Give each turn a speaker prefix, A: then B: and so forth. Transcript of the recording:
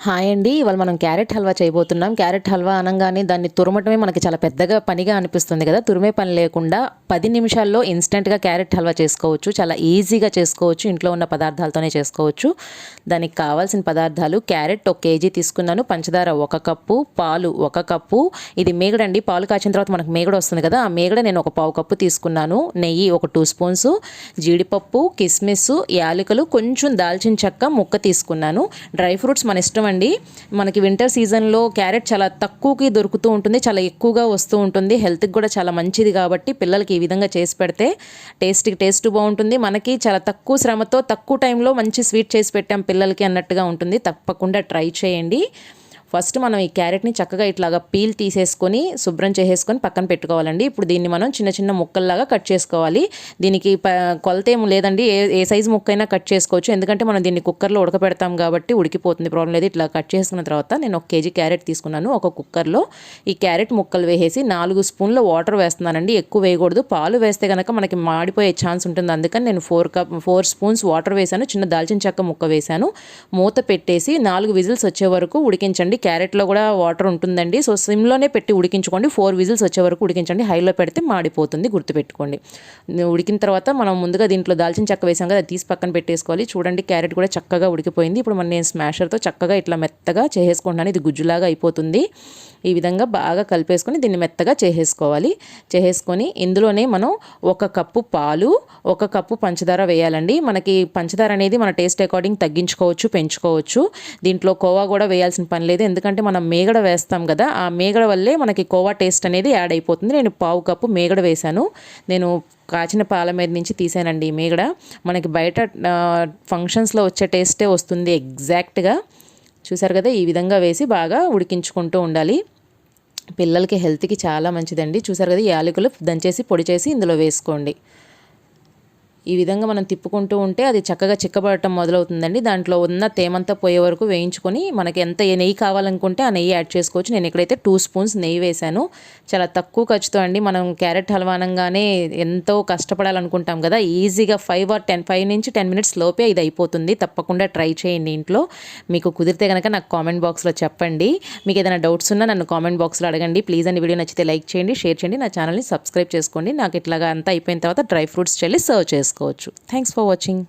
A: Hi అండి. ఇవాళ మనం క్యారెట్ హల్వా చేయబోతున్నాం. క్యారెట్ హల్వా అనగానే దాన్ని తురమటమే మనకి చాలా పెద్దగా పనిగా అనిపిస్తుంది కదా. తురిమే పని లేకుండా పది నిమిషాల్లో ఇన్స్టెంట్గా క్యారెట్ హల్వా చేసుకోవచ్చు. చాలా ఈజీగా చేసుకోవచ్చు. ఇంట్లో ఉన్న పదార్థాలతోనే చేసుకోవచ్చు. దానికి కావాల్సిన పదార్థాలు క్యారెట్ ఒక కేజీ తీసుకున్నాను. పంచదార ఒక కప్పు పాలు ఒక కప్పు. ఇది మేగడండి పాలు కాచిన తర్వాత మనకు మేగడ వస్తుంది కదా. ఆ మేగడ నేను ఒక పావు కప్పు తీసుకున్నాను. నెయ్యి ఒక టూ స్పూన్స్ జీడిపప్పు కిస్మిస్ యాలకులు కొంచెం దాల్చిన చెక్క ముక్క తీసుకున్నాను. డ్రై ఫ్రూట్స్ మన ఇష్టం అండి. మనకి వింటర్ సీజన్లో క్యారెట్ చాలా తక్కువకి దొరుకుతూ ఉంటుంది చాలా ఎక్కువగా వస్తూ ఉంటుంది. హెల్త్కి కూడా చాలా మంచిది కాబట్టి పిల్లలకి ఈ విధంగా చేసి పెడితే టేస్ట్కి టేస్ట్ బాగుంటుంది. మనకి చాలా తక్కువ శ్రమతో తక్కువ టైంలో మంచి స్వీట్ చేసి పెట్టాం పిల్లలకి అన్నట్టుగా ఉంటుంది. తప్పకుండా ట్రై చేయండి. ఫస్ట్ మనం ఈ క్యారెట్ని చక్కగా ఇట్లాగా పీల్ తీసేసుకొని శుభ్రం చేసేసుకొని పక్కన పెట్టుకోవాలండి. ఇప్పుడు దీన్ని మనం చిన్న చిన్న ముక్కల్లాగా కట్ చేసుకోవాలి. దీనికి ప కొలత ఏం లేదండి. ఏ ఏ సైజు ముక్కైనా కట్ చేసుకోవచ్చు. ఎందుకంటే మనం దీన్ని కుక్కర్లో ఉడకబెడతాం కాబట్టి ఉడికిపోతుంది. ప్రాబ్లం లేదు. ఇట్లా కట్ చేసుకున్న తర్వాత నేను ఒక కేజీ క్యారెట్ తీసుకున్నాను. ఒక కుక్కర్లో ఈ క్యారెట్ ముక్కలు వేసేసి నాలుగు స్పూన్ల వాటర్ వేస్తున్నానండి. ఎక్కువ వేయకూడదు. పాలు వేస్తే కనుక మనకి మాడిపోయే ఛాన్స్ ఉంటుంది. అందుకని నేను four cup four spoons water వేసాను చిన్న దాల్చిన చెక్క ముక్క వేసాను మూత పెట్టేసి నాలుగు విజిల్స్ వచ్చే వరకు ఉడికించండి. క్యారెట్లో కూడా వాటర్ ఉంటుందండి. సో సిమ్లోనే పెట్టి ఉడికించుకోండి. ఫోర్ విజిల్స్ వచ్చే వరకు ఉడికించండి. హైలో పెడితే మాడిపోతుంది గుర్తుపెట్టుకోండి. ఉడికిన తర్వాత మనం ముందుగా దీంట్లో దాల్చిన చెక్క వేసాం కదా తీసి పక్కన పెట్టేసుకోవాలి. చూడండి క్యారెట్ కూడా చక్కగా ఉడికిపోయింది. ఇప్పుడు మనం నేను స్మాషర్తో చక్కగా ఇట్లా మెత్తగా చేసేసుకుంటున్నాను. ఇది గుజ్జులాగా అయిపోతుంది. ఈ విధంగా బాగా కలిపేసుకొని దీన్ని మెత్తగా చేసేసుకోవాలి. చేసేసుకొని ఇందులోనే మనం ఒక కప్పు పాలు ఒక కప్పు పంచదార వేయాలండి. మనకి పంచదార అనేది మన టేస్ట్ అకార్డింగ్ తగ్గించుకోవచ్చు పెంచుకోవచ్చు. దీంట్లో కోవా కూడా వేయాల్సిన పని లేదు. ఎందుకంటే మనం మేగడ వేస్తాం కదా ఆ మేగడ వల్లే మనకి కోవా టేస్ట్ అనేది యాడ్ అయిపోతుంది. నేను పావు కప్పు మేగడ వేశాను. నేను కాచిన పాల మీద నుంచి తీసానండి ఈ మేగడ. మనకి బయట ఫంక్షన్స్లో వచ్చే టేస్టే వస్తుంది ఎగ్జాక్ట్గా. చూసారు కదా ఈ విధంగా వేసి బాగా ఉడికించుకుంటూ ఉండాలి. పిల్లలకి హెల్త్కి చాలా మంచిదండి. చూసారు కదా ఈ యాలకులు దంచేసి పొడి చేసి ఇందులో వేసుకోండి. ఈ విధంగా మనం తిప్పుకుంటూ ఉంటే అది చక్కగా చిక్కబడటం మొదలవుతుందండి. దాంట్లో ఉన్న తేమంతా పోయే వరకు వేయించుకొని మనకి ఎంత నెయ్యి కావాలనుకుంటే ఆ నెయ్యి యాడ్ చేసుకోవచ్చు. నేను ఇక్కడైతే టూ స్పూన్స్ నెయ్యి వేశాను. చాలా తక్కువ ఖర్చుతో అండి. మనం క్యారెట్ హల్వా అనగానే ఎంతో కష్టపడాలనుకుంటాం కదా. ఈజీగా ఫైవ్ ఆర్ టెన్ ఫైవ్ నుంచి టెన్ మినిట్స్ లోపే ఇది అయిపోతుంది. తప్పకుండా ట్రై చేయండి ఇంట్లో. మీకు కుదిరితే కనుక నాకు కామెంట్ బాక్స్లో చెప్పండి. మీకు ఏదైనా డౌట్స్ ఉన్నా నన్ను కామెంట్ బాక్స్లో అడగండి. ప్లీజ్ అండి వీడియో నచ్చితే లైక్ చేయండి షేర్ చేయండి. నా ఛానల్ని సబ్స్క్రైబ్ చేసుకోండి. నాకు ఇట్లాగా అంతా అయిపోయిన తర్వాత డ్రై ఫ్రూట్స్ చల్లి సర్వ్ చేసుకోండి. చేసుకోవచ్చు థ్యాంక్స్ ఫర్ వాచింగ్